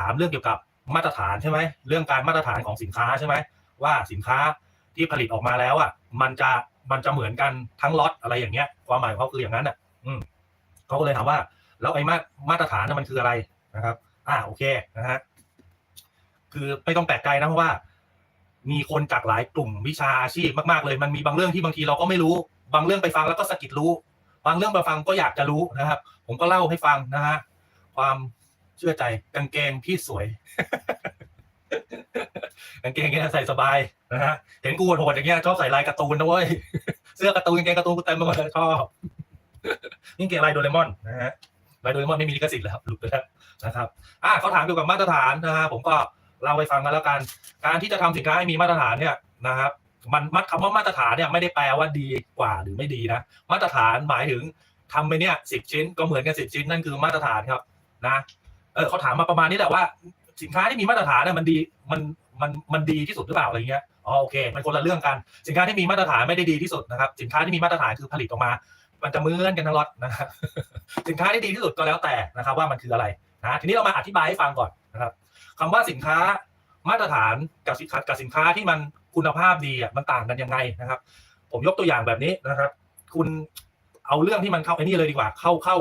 ถามเรื่องเกี่ยวกับมาตรฐานใช่ไหมเรื่องการมาตรฐานของสินค้าใช่ไหมว่าสินค้าที่ผลิตออกมาแล้วอะมันจะมันจะเหมือนกันทั้งล็อตอะไรอย่างเงี้ย ความหมายของเขาคืออย่างนั้นอะ อืมเขาก็เลยถามว่า แล้วไอ้มามาตรฐานนั้นมันคืออะไรนะครับ อ่าโอเคนะฮะคือไม่ต้องแปลกใจนะเพราะว่า มีคนจากหลายกลุ่มวิชาอาชีพมากๆเลย มันมีบางเรื่องที่บางทีเราก็ไม่รู้ บางเรื่องไปฟังแล้วก็สะกิดรู้ บางเรื่องไปฟังก็อยากจะรู้นะครับ ผมก็เล่าให้ฟังนะฮะความ เชื่อใจกางเกงพี่สวย กางเกงเงี้ยใส่สบายนะฮะเห็นกูโหดๆอย่างเงี้ยชอบใส่ลายการ์ตูนนะเว้ยเสื้อการ์ตูนกางเกงการ์ตูนกูเต็มไปหมดเลยชอบนี่งเกงลายโดเรมอนนะฮะลายโดเรมอนไม่มีลิขสิทธิ์แล้วครับหลุดไปแล้วนะครับอ่าเขาถามเกี่ยวกับมาตรฐานนะฮะผมก็เล่าให้ฟังกันแล้วกัน การที่จะทำสินค้าให้มีมาตรฐานเนี่ยนะครับมันมัดคำว่ามาตรฐานเนี่ยไม่ได้แปลว่าดีกว่าหรือไม่ดีนะ มาตรฐานหมายถึงทำไปเนี่ยสิบชิ้นก็เหมือนกันสิบชิ้นนั่นคือมาตรฐานครับนะ ออเขาถามมาประมาณนี้แหละว่า สินค้าที่มีมาตรฐานเนี่ยมันดีมันมันมันดีที่สุดหรือเปล่าอะไรเงี้ยอ๋อโอเค มันคนละเรื่องกัน สินค้าที่มีมาตรฐานไม่ได้ดีที่สุดนะครับ สินค้าที่มีมาตรฐานคือผลิตออกมา มันจะเหมือนกันทั้งล็อตนะครับสินค้าที่ดีที่สุดก็แล้วแต่นะครับ ว่ามันคืออะไรนะทีนี้เรามาอธิบายให้ฟังก่อนนะครับคำว่าสินค้ามาตรฐานกับสินค้ากับสินค้าที่มันคุณภาพดีอะมันต่างกันยังไงนะครับ ผมยกตัวอย่างแบบนี้นะครับ คุณเอาเรื่องที่มันเข้าไอ้นี่เลยดีกว่า เข้าเข้า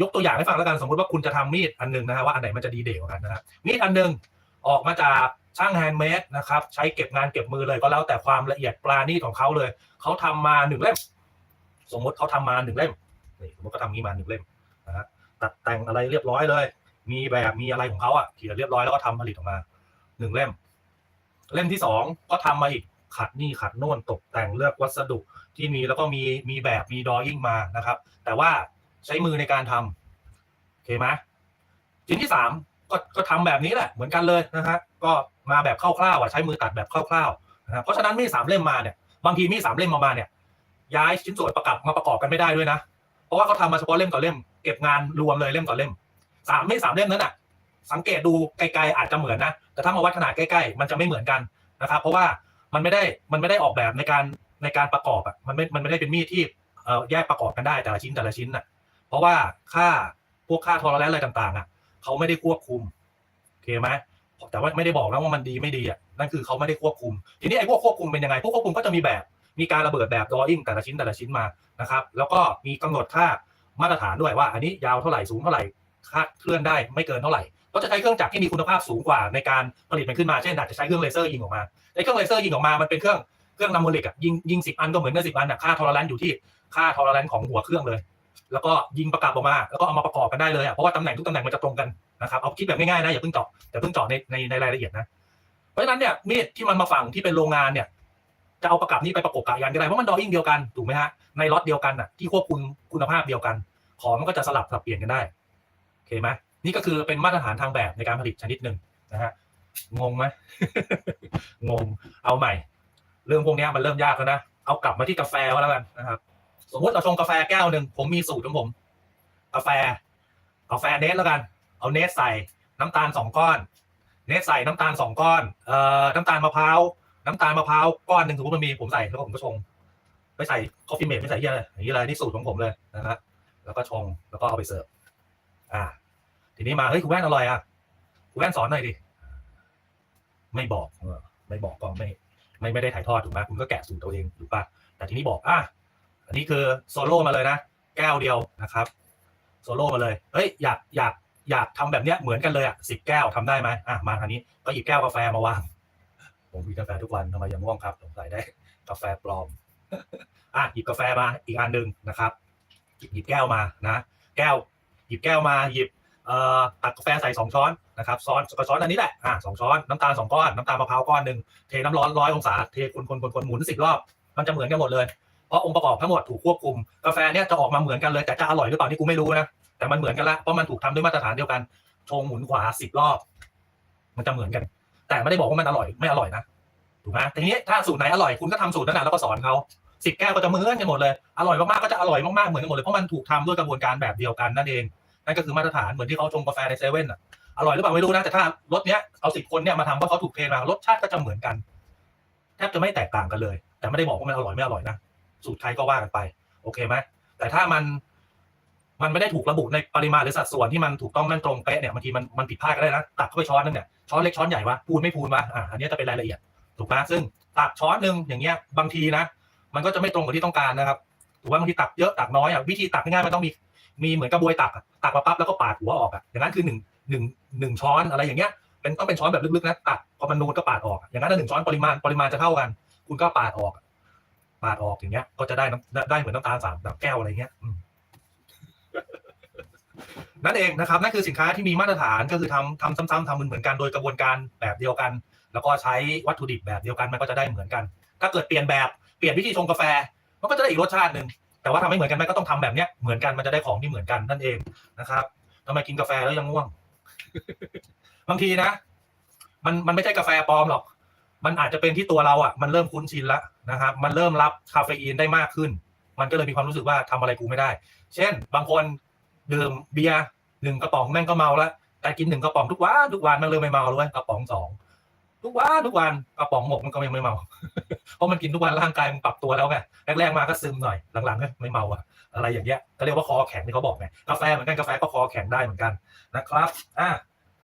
ยกตัวอย่างให้ฟังแล้วกันสมมติว่าคุณจะทำมีดอันหนึงนะฮะว่าอันไหนมันจะดีเด่กว่ากันนะครับมีดอันหนึงออกมาจากช่างแฮนด์เมดนะครับใช้เก็บงานเก็บมือเลยก็แล้วแต่ความละเอียดปราณีตของเขาเลยเขาทำมาหนึ่งเล่ม สมมติเขาทำมาหนึ่งเล่มนี่สมมติเขาทำนี้มาหนึ่งเล่มนะฮะตัดแต่งอะไรเรียบร้อยเลย มีแบบมีอะไรของเขาอะเขียนเรียบร้อยแล้วก็ทำผลิตออกมาหนึ่งเล่ม เล่มที่สองก็ทำมาอีกขัดนี่ขัดโน่นตกแต่งเลือกวัสดุที่มีแล้วก็มีมีแบบมีดอยิ่งมานะครับ แต่ว่า ใช้มือในการทำโอเคไหมชิ้นที่สามก็ก็ทำแบบนี้แหละเหมือนกันเลยนะฮะก็มาแบบคร่าวๆอะใช้มือตัดแบบคร่าวๆนะครับเพราะฉะนั้นมีดสามเล่มมาเนี่ยบางทีมีดสามเล่มมามาเนี่ย ย้ายชิ้นส่วนประกอบมาประกอบกันไม่ได้ด้วยนะ เพราะว่าเขาทำมาเฉพาะเล่มต่อเล่มเก็บงานรวมเลยเล่มต่อเล่มสามม่สามเล่มนั้นอะสังเกตดูไกลๆอาจจะเหมือนนะแต่ถ้ามาวัดขนาดใกล้ๆมันจะไม่เหมือนกันนะครับเพราะว่ามันไม่ได้มันไม่ได้ออกแบบในการในการประกอบอะมันไม่มันไม่ได้เป็นมีดที่เอ่อแยกประกอบกันได้แต่ละชิ้นแต่ละชิ้นอะ เพราะว่าค่าพวกค่าทอร์เรนอะไรต่างๆอะเขาไม่ได้ควบคุมโอเคไหมแต่ว่าไม่ได้บอกนะว่ามันดีไม่ดีอะนั่นคือเขาไม่ได้ควบคุม ทีนี้ไอ้พวกควบคุมเป็นยังไง พวกควบคุมก็จะมีแบบ มีการระเบิดแบบดออิ่งแต่ละชิ้นแต่ละชิ้นมานะครับ แล้วก็มีกำหนดค่ามาตรฐานด้วยว่า อันนี้ยาวเท่าไหร่สูงเท่าไหร่คาดเคลื่อนได้ไม่เกินเท่าไหร่ก็จะใช้เครื่องจักรที่มีคุณภาพสูงกว่าในการผลิตมันขึ้นมาเช่นอาจจะใช้เครื่องเลเซอร์ยิงออกมาในเครื่องเลเซอร์ยิงออกมามันเป็นเครื่องเครื่องนำโมลิกอะยิงยิงสิบอันก็เหมือนกันสิบอันอะค่าทอร์เรนอยู่ที่ค่าทอร์เรนของหัวเครื่องเลย แล้วก็ยิงประกับออกมา แล้วก็เอามาประกอบกันได้เลยอะเพราะว่าตำแหน่งทุกตำแหน่งมันจะตรงกันนะครับเอาคิดแบบง่ายๆนะอย่าเพิ่งเจาะอย่าเพิ่งเจาะในในในรายละเอียดนะเพราะฉะนั้นเนี่ยมีดที่มันมาฝั่งที่เป็นโรงงานเนี่ยจะเอาประกับนี้ไปประกบกับยันก็ได้เพราะมันดอยิ่งเดียวกันถูกไหมฮะในล็อตเดียวกันน่ะที่ควบคุมคุณภาพเดียวกัน ของมันก็จะสลับสับเปลี่ยนกันได้โอเคไหมนี่ก็คือเป็นมาตรฐานทางแบบในการผลิตชนิดหนึ่งนะฮะงงไหมงงเอาใหม่ เรื่องพวกนี้มันเริ่มยากแล้วนะเอากลับมาที่กาแฟก็แล้วกันนะครับ สมมติเราชงกาแฟแก้วหนึ่งผมมีสูตรของผม กาแฟกาแฟเนสแล้วกัน เอาเนสใส่น้ำตาลสองก้อน เนสใส่น้ำตาลสองก้อนเอ่อน้ำตาลมะพร้าวน้ำตาลมะพร้าวก้อนหนึ่งสมมติมันมีผมใส่แล้วผมก็ชงไม่ใส่คอฟฟี่เมดไม่ใส่เยี่อะไรอย่างนี้เลยนี่สูตรของผมเลยนะครับแล้วก็ชงแล้วก็เอาไปเสิร์ฟอ่า ทีนี้มาเฮ้ยคุณแว่นอร่อยอะคุณแว่นสอนหน่อยดิไม่บอกไม่บอกก็ไม่ ไม่ไม่ได้ถ่ายทอดถูกไหมคุณก็แกะสูตรตัวเองถูกปะแต่ทีนี้บอกอะ อันนี้คือโซโล่มาเลยนะ แก้วเดียวนะครับโซโล่มาเลยเฮ้ยอยากอยากอยากทำแบบเนี้ยเหมือนกันเลยอะสิบแก้วทำได้ไหมอะมาทางนี้ก็หยิบแก้วกาแฟมาวางผมกินกาแฟทุกวันทำไมยังง่วงครับสงสัยได้กาแฟปลอมอะหยิบกาแฟมาอีกอันหนึ่งนะครับหยิบหยิบแก้วมานะ แก้ว หยิบแก้วมาหยิบเอ่อตักกาแฟใส่สองช้อนนะครับช้อนก็ช้อนอันนี้แหละอะสองช้อนน้ำตาลสองก้อนน้ำตาลมะพร้าวก้อนหนึ่งเทน้ำร้อนร้อยองศาเทคนคนคนคนหมุนสิบรอบ มันจะเหมือนกันหมดเลย เพราะองค์ประกอบทั้งหมดถูกควบคุมกาแฟเนี่ยจะออกมาเหมือนกันเลยแต่จะอร่อยหรือเปล่านี่กูไม่รู้นะแต่มันเหมือนกันละเพราะมันถูกทำด้วยมาตรฐานเดียวกันชงหมุนขวาสิบรอบ มันจะเหมือนกัน แต่ไม่ได้บอกว่ามันอร่อยไม่อร่อยนะถูกไหมทีนี้ถ้าสูตรไหนอร่อยคุณก็ทำสูตรนั้นแล้วก็สอนเขาสิบแก้วก็จะเหมือนกันหมดเลยอร่อยมากๆก็จะอร่อยมากๆเหมือนกันหมดเลยเพราะมันถูกทำด้วยกระบวนการแบบเดียวกันนั่นเองนั่นก็คือมาตรฐานเหมือนที่เขาชงกาแฟในเซเว่นอะอร่อยหรือเปล่าไม่รู้นะแต่ถ้ารสเนี้ยเอาสิบคนเนี่ยมาทำเพราะเขาถูกเทรนมารสชาติก็จะเหมือนกันแทบจะไม่แตกต่างกันเลย แต่ไม่ได้บอกว่ามันอร่อยไม่อร่อยนะ สูตรใครก็ว่ากันไป โอเคไหมแต่ถ้ามันมันไม่ได้ถูกระบุในปริมาณหรือสัดส่วนที่มันถูกต้องแม่นตรงเป๊ะเนี่ยบางทีมันมันผิดพลาดก็ได้นะตักเข้าไปช้อนนึงเนี่ยช้อนเล็กช้อนใหญ่วะพูนไม่พูนวะอ่าอันนี้จะเป็นรายละเอียดถูกไหมซึ่งตักช้อนหนึ่งอย่างเงี้ยบางทีนะ มันก็จะไม่ตรงกับที่ต้องการนะครับถูกไหมบางทีตักเยอะตักน้อยอะวิธีตักง่ายๆมันต้องมีมีเหมือนกระบวยตักอะตักมาปั๊บแล้วก็ปาดหัวออกอะอย่างนั้นคือหนึ่งหนึ่งหนึ่งช้อนอะไรอย่างเงี้ยเป็นต้องเป็นช้อนแบบลึกๆนะตักพอมันนูนก็ปาดออก อย่างนั้นถ้าหนึ่งช้อนปริมาณปริมาณจะเท่ากัน คุณก็ปาดออก ปาดออกอย่างเงี้ย ก็จะได้น้ำได้เหมือนน้ำตาลสามแบบแก้วอะไรเงี้ยอืมนั่นเองนะครับนั่นคือสินค้าที่มีมาตรฐานก็คือทำทำซ้ำๆทำเหมือนๆกันโดยกระบวนการแบบเดียวกัน แล้วก็ใช้วัตถุดิบแบบเดียวกันมันก็จะได้เหมือนกัน ถ้าเกิดเปลี่ยนแบบเปลี่ยนวิธีชงกาแฟ มันก็จะได้อีกรสชาติหนึ่งแต่ว่าทำให้เหมือนกันไหมก็ต้องทำแบบเนี้ยเหมือนกันมันจะได้ของที่เหมือนกันนั่นเองนะครับทำไมกินกาแฟแล้วยังง่วง บางทีนะ มันมันไม่ใช่กาแฟปลอมหรอก มันอาจจะเป็นที่ตัวเราอะมันเริ่มคุ้นชินแล้วนะครับมันเริ่มรับคาเฟอีนได้มากขึ้น มันก็เลยมีความรู้สึกว่าทำอะไรกูไม่ได้ เช่น บางคนดื่มเบียร์หนึ่งกระป๋องแม่งก็เมาแล้วแต่กินหนึ่งกระป๋องทุกวันทุกวันมันเริ่มไม่เมาเลยกระป๋องสองทุกวันทุกวันกระป๋องหมกมันก็ยังไม่เมา เพราะมันกินทุกวันร่างกายมันปรับตัวแล้วไงแรกๆมาก็ซึมหน่อยหลังๆก็ไม่เมาอะอะไรอย่างเงี้ยก็เรียกว่าคอแข็งที่เขาบอกไงกาแฟเหมือนกันกาแฟก็คอแข็งได้เหมือนกันนะครับอะ